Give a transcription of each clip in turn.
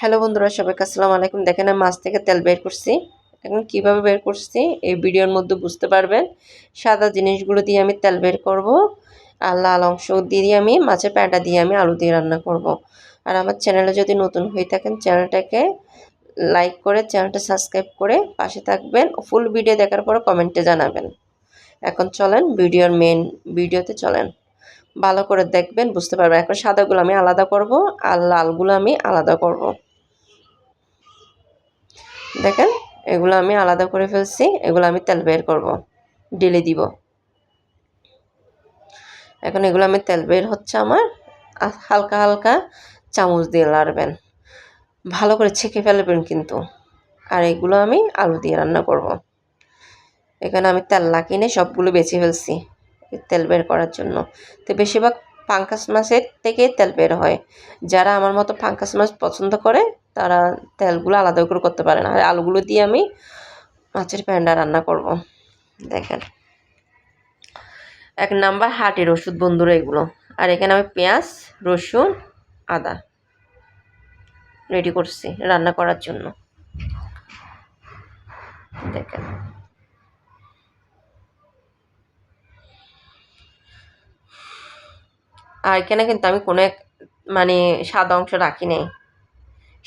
Hello বন্ধুরা, সবাইকে আসসালামু আলাইকুম। দেখেন আমি মাছ থেকে তেল বের করছি। এখন কীভাবে বের করছি, এই ভিডিওর মধ্যে বুঝতে পারবেন। সাদা জিনিসগুলো দিয়ে আমি তেল বের করব, আর লাল অংশ দিয়ে আমি, মাছের প্যাঁটা দিয়ে আমি আলু দিয়ে রান্না করব। আর আমার চ্যানেলে যদি নতুন হয়ে থাকেন, চ্যানেলটাকে লাইক করে, চ্যানেলটা সাবস্ক্রাইব করে পাশে থাকবেন। ফুল ভিডিও দেখার পরে কমেন্টে জানাবেন। এখন চলেন ভিডিওর মেন ভিডিওতে চলেন। ভালো করে দেখবেন, বুঝতে পারবেন। এখন সাদাগুলো আমি আলাদা করব, আর লালগুলো আমি আলাদা করব। দেখেন, এগুলো আমি আলাদা করে ফেলছি, এগুলো আমি তেল বের করব ডেলে দিব। এখন এগুলো আমি তেল বের হচ্ছে আমার হালকা হালকা চামচ দিয়ে লাড়বেন। ভালো করে ছেঁকে ফেলবেন কিন্তু। আর এগুলো আমি আলু দিয়ে রান্না করব। এখানে আমি তেল লাগিয়ে সবগুলো বেছে ফেলছি তেল বের করার জন্য। তো বেশিরভাগ পাঙ্কাস মাছের থেকে তেল বের হয়। যারা আমার মতো পাঙ্কাস মাছ পছন্দ করে তারা তেলগুলো আলাদা করে করতে পারে না। আর আলুগুলো দিয়ে আমি মাছের প্যান্ডা রান্না করব। দেখেন। এক নাম্বার হাটের ওষুধ বন্ধুরা এগুলো। আর এখানে আমি পেঁয়াজ, রসুন, আদা রেডি করছি রান্না করার জন্য। দেখেন। আর এখানে কিন্তু আমি কোনো এক মানে সাদা অংশ রাখি নাই।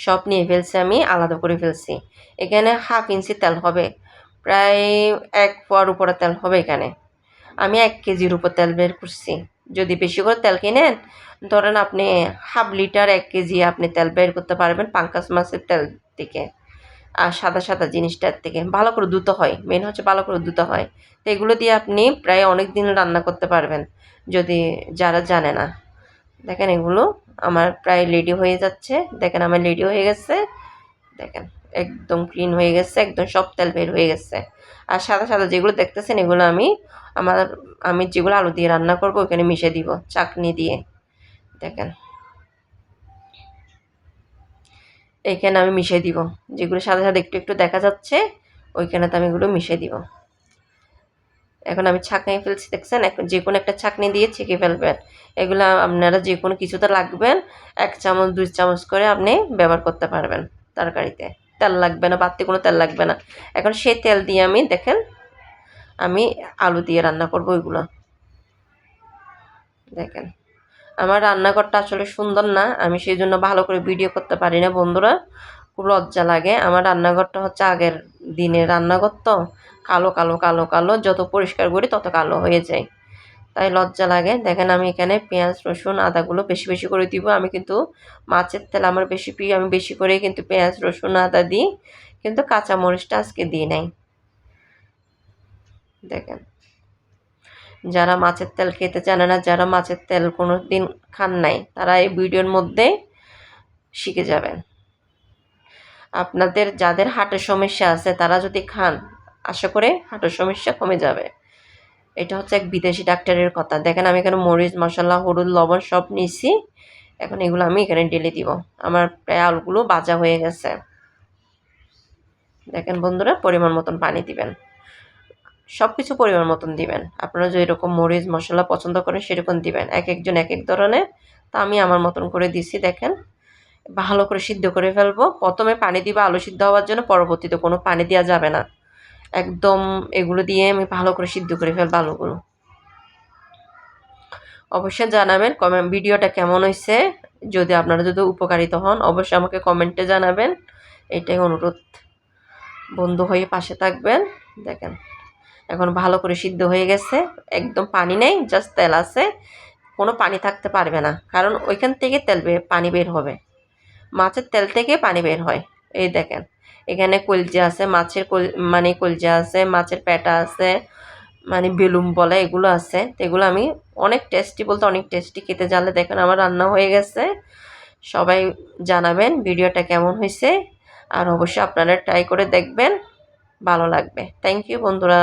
সব নিয়ে ফেলছি আমি, আলাদা করে ফেলছি। এখানে হাফ ইঞ্চি তেল হবে, প্রায় এক পোয়ার উপরে তেল হবে এখানে। আমি এক কেজির উপর তেল বের করছি। যদি বেশি করে তেল কিনেন, ধরেন আপনি হাফ লিটার এক কেজি আপনি তেল বের করতে পারবেন পাঙ্কাস মাছের তেল থেকে আর সাদা সাদা জিনিসটার থেকে। ভালো করে দ্রুত হয় মেন হচ্ছে ভালো করে দ্রুত হয়। তো এগুলো দিয়ে আপনি প্রায় অনেক দিন রান্না করতে পারবেন, যদি যারা জানে না। দেখেন এগুলো আমার প্রায় রেডি হয়ে যাচ্ছে। দেখেন আমার রেডি হয়ে গেছে। দেখেন একদম ক্লিন হয়ে গেছে, একদম সব তেল বের হয়ে গেছে। আর সাদা সাদা যেগুলো দেখতেছেন, এগুলো আমি আমার, আমি যেগুলো আলু দিয়ে রান্না করব, ওখানে মিশে দিব চাকনি দিয়ে। দেখেন। এইখানে আমি মিশে দিব। যেগুলো সাদা সাদা একটু একটু দেখা যাচ্ছে, ওইখানে তো আমি এগুলো মিশে দিব। এখন আমি ছাঁকনি ফেলছি, দেখছেন? এখন যে কোনো একটা ছাঁকনি দিয়ে ছেঁকে ফেলবেন। এগুলো আপনারা যে কোনো কিছুতে লাগবেন, এক চামচ, দুই চামচ করে আপনি ব্যবহার করতে পারবেন তরকারিতে। তেল লাগবে না, বাড়তি কোনো তেল লাগবে না। এখন সেই তেল দিয়ে আমি, দেখেন, আমি আলু দিয়ে রান্না করব ওইগুলো। দেখেন, আমার রান্নাঘরটা আসলে সুন্দর না, আমি সেই জন্য ভালো করে ভিডিও করতে পারি না বন্ধুরা। খুব লজ্জা লাগে। আমার রান্নাঘরটা হচ্ছে আগের দিনের রান্নাঘর তো, কালো কালো কালো কালো, যত পরিষ্কার করি তত কালো হয়ে যায়। তাই লজ্জা লাগে। দেখেন আমি এখানে পেঁয়াজ, রসুন, আদাগুলো বেশি বেশি করে দিব। আমি কিন্তু মাছের তেল আমার বেশি প্রিয়। আমি বেশি করে কিন্তু পেঁয়াজ, রসুন, আদা দিই। কিন্তু কাঁচা মরিচটা আজকে দিই নাই। দেখেন। যারা মাছের তেল খেতে জানে না, যারা মাছের তেল কোনো দিন খান নাই, তারা এই ভিডিওর মধ্যে শিখে যাবেন। আপনাদের যাদের হার্টের সমস্যা আছে, তারা যদি খান, আশা করে হাঁটুর সমস্যা কমে যাবে। এটা হচ্ছে এক বিদেশি ডাক্তারের কথা। দেখেন, আমি এখানে মরিচ, মশলা, হলুদ, লবণ সব নিয়েছি। এখন এগুলো আমি এখানে ঢেলে দিব। আমার প্রায় আলুগুলো বাজা হয়ে গেছে। দেখেন বন্ধুরা, পরিমাণ মতন পানি দিবেন। সব কিছু পরিমাণ মতন দিবেন। আপনারা যে এরকম মরিচ, মশলা পছন্দ করেন, সেরকম দিবেন। এক একজন এক এক ধরনের। তা আমি আমার মতন করে দিছি, দেখেন। ভালো করে সিদ্ধ করে ফেলব। প্রথমে পানি দিবা আলু সিদ্ধ হওয়ার জন্য, পরবর্তীতে কোনো পানি দেওয়া যাবে না। একদম এগুলো দিয়ে আমি ভালো করে সিদ্ধ করে ফেলব আলুগুলো। অবশ্যই জানাবেন কমেন্ট ভিডিওটা কেমন হয়েছে। যদি আপনারা যদি উপকারিত হন, অবশ্যই আমাকে কমেন্টে জানাবেন। এটাই অনুরোধ। বন্ধু হয়ে পাশে থাকবেন। দেখেন, এখন ভালো করে সিদ্ধ হয়ে গেছে। একদম পানি নেই জাস্ট তেল আছে। কোনো পানি থাকতে পারবে না। কারণ ওইখান থেকে তেল পানি বের হবে। মাছের তেল থেকে পানি বের হয়। এই দেখেন, এখানে কলজা আছে, মাছের মানে কলজা আছে, মাছের পেটা আছে মানে বেলুম বলে এগুলো আছে। এগুলো আমি অনেক টেস্টি বলতে অনেক টেস্টি। খেতে জানলে দেখেন আমার রান্না হয়ে গেছে। সবাই জানাবেন ভিডিওটা কেমন হয়েছে। আর অবশ্যই আপনারা ট্রাই করে দেখবেন, ভালো লাগবে। থ্যাংক ইউ বন্ধুরা।